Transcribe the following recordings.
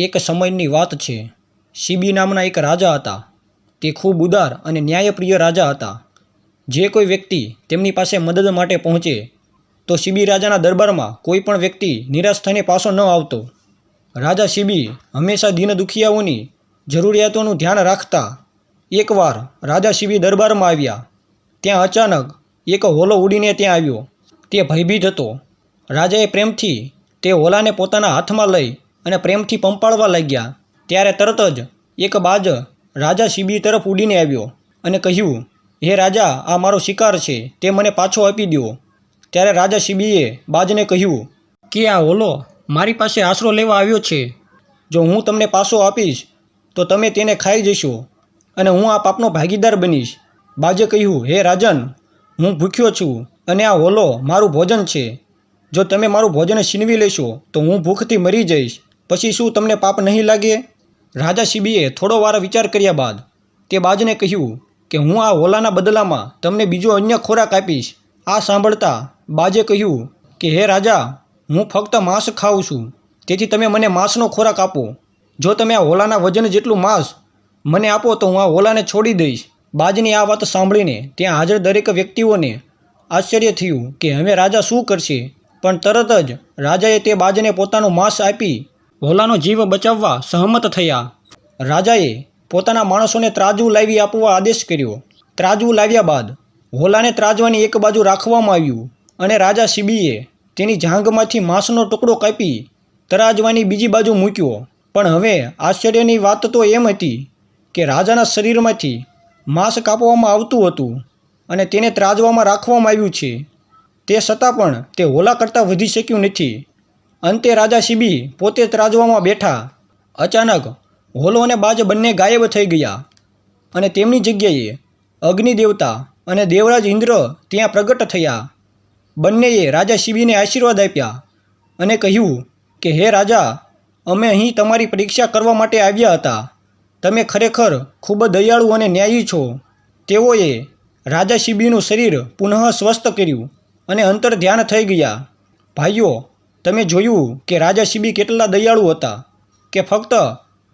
એક સમયની વાત છે. શિબી નામના એક રાજા હતા. તે ખૂબ ઉદાર અને ન્યાયપ્રિય રાજા હતા. જે કોઈ વ્યક્તિ તેમની પાસે મદદ માટે પહોંચે, તો શિબી રાજાના દરબારમાં કોઈ પણ વ્યક્તિ નિરાશ થઈને પાછો ન આવતો. રાજા શિબી હંમેશા દીન દુખિયાઓની જરૂરિયાતોનું ધ્યાન રાખતા એકવાર રાજા શિબી દરબારમાં આવ્યા, ત્યાં અચાનક એક હોલો ઉડીને ત્યાં આવ્યો. તે ભયભીત હતો. રાજાએ પ્રેમથી તે હોલાને પોતાના હાથમાં લઈ અને પ્રેમથી પંપાળવા લાગ્યા. ત્યારે તરત જ એક બાજ રાજા શિબિર તરફ ઉડીને આવ્યો અને કહ્યું, હે રાજા, આ મારો શિકાર છે, તે મને પાછો આપી દો ત્યારે રાજા શિબીએ બાજને કહ્યું, કે આ હોલો મારી પાસે આશરો લેવા આવ્યો છે. જો હું તમને પાછો આપીશ, તો તમે તેને ખાઈ જશો અને હું આ પાપનો ભાગીદાર બનીશ. બાજે કહ્યું, હે રાજન, હું ભૂખ્યો છું અને આ હોલો મારું ભોજન છે. જો તમે મારું ભોજન છીનવી લેશો, તો હું ભૂખથી મરી જઈશ. પછી શું તમને પાપ નહીં લાગે? રાજા શિબીએ થોડો વાર વિચાર કર્યા બાદ તે બાજને કહ્યું કે હું આ હોલાના બદલામાં તમને બીજો અન્ય ખોરાક આપીશ. આ સાંભળતા બાજે કહ્યું કે, હે રાજા, હું ફક્ત માંસ ખાઉં છું. તેથી તમે મને માંસનો ખોરાક આપો. જો તમે આ હોલાના વજન જેટલું માંસ મને આપો તો હું આ હોલાને છોડી દઈશ. બાજની આ વાત સાંભળીને ત્યાં હાજર દરેક વ્યક્તિઓને આશ્ચર્ય થયું કે, હવે રાજા શું કરશે? પણ તરત જ રાજાએ તે બાજને પોતાનું માંસ આપી હોલાનો જીવ બચાવવા સહમત થયા. રાજાએ પોતાના માણસોને ત્રાજવું લાવી આપવા આદેશ કર્યો. ત્રાજવું લાવ્યા બાદ હોલાને ત્રાજવાની એક બાજુ રાખવામાં આવ્યું અને રાજા શિબીએ તેની જાંઘમાંથી માંસનો ટુકડો કાપી તરાજવાની બીજી બાજુ મૂક્યો. પણ હવે આશ્ચર્યની વાત તો એમ હતી કે રાજાના શરીરમાંથી માંસ કાપવામાં આવતું હતું અને તેને ત્રાજવામાં રાખવામાં આવ્યું છે. તે છતાં પણ તે હોલા કરતાં વધી શક્યું નથી. અંતે રાજા શિબી પોતે ત્રાજવામાં બેઠા. અચાનક હોલો અને બાજ બંને ગાયબ થઈ ગયા અને તેમની જગ્યાએ અગ્નિ દેવતા અને દેવરાજ ઇન્દ્ર ત્યાં પ્રગટ થયા. બંનેએ રાજા શિબીને આશીર્વાદ આપ્યા અને કહ્યું કે, હે રાજા, અમે અહીં તમારી પરીક્ષા કરવા માટે આવ્યા હતા. તમે ખરેખર ખૂબ દયાળુ અને ન્યાયી છો. તેઓએ રાજા શિબીનું શરીર પુનઃ સ્વસ્થ કર્યું અને અંતર ધ્યાન થઈ ગયા. ભાઈઓ તમે જોયું કે રાજા શિબી કેટલા દયાળુ હતા કે ફક્ત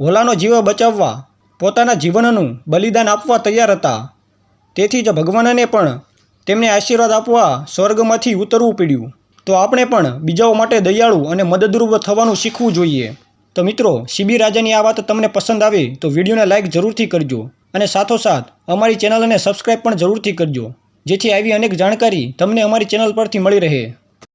હોલાનો જીવ બચાવવા, પોતાના જીવનનું બલિદાન આપવા તૈયાર હતા. તેથી જ ભગવાનને પણ તેમને આશીર્વાદ આપવા સ્વર્ગમાંથી ઉતરવું પડ્યું. તો આપણે પણ બીજાઓ માટે દયાળુ અને મદદરૂપ થવાનું શીખવું જોઈએ. તો મિત્રો, શિબી રાજાની આ વાત તમને પસંદ આવે તો વિડીયોને લાઇક જરૂરથી કરજો અને સાથોસાથ અમારી ચેનલને સબસ્ક્રાઈબ પણ જરૂરથી કરજો, જેથી આવી અનેક જાણકારી તમને અમારી ચેનલ પરથી મળી રહે.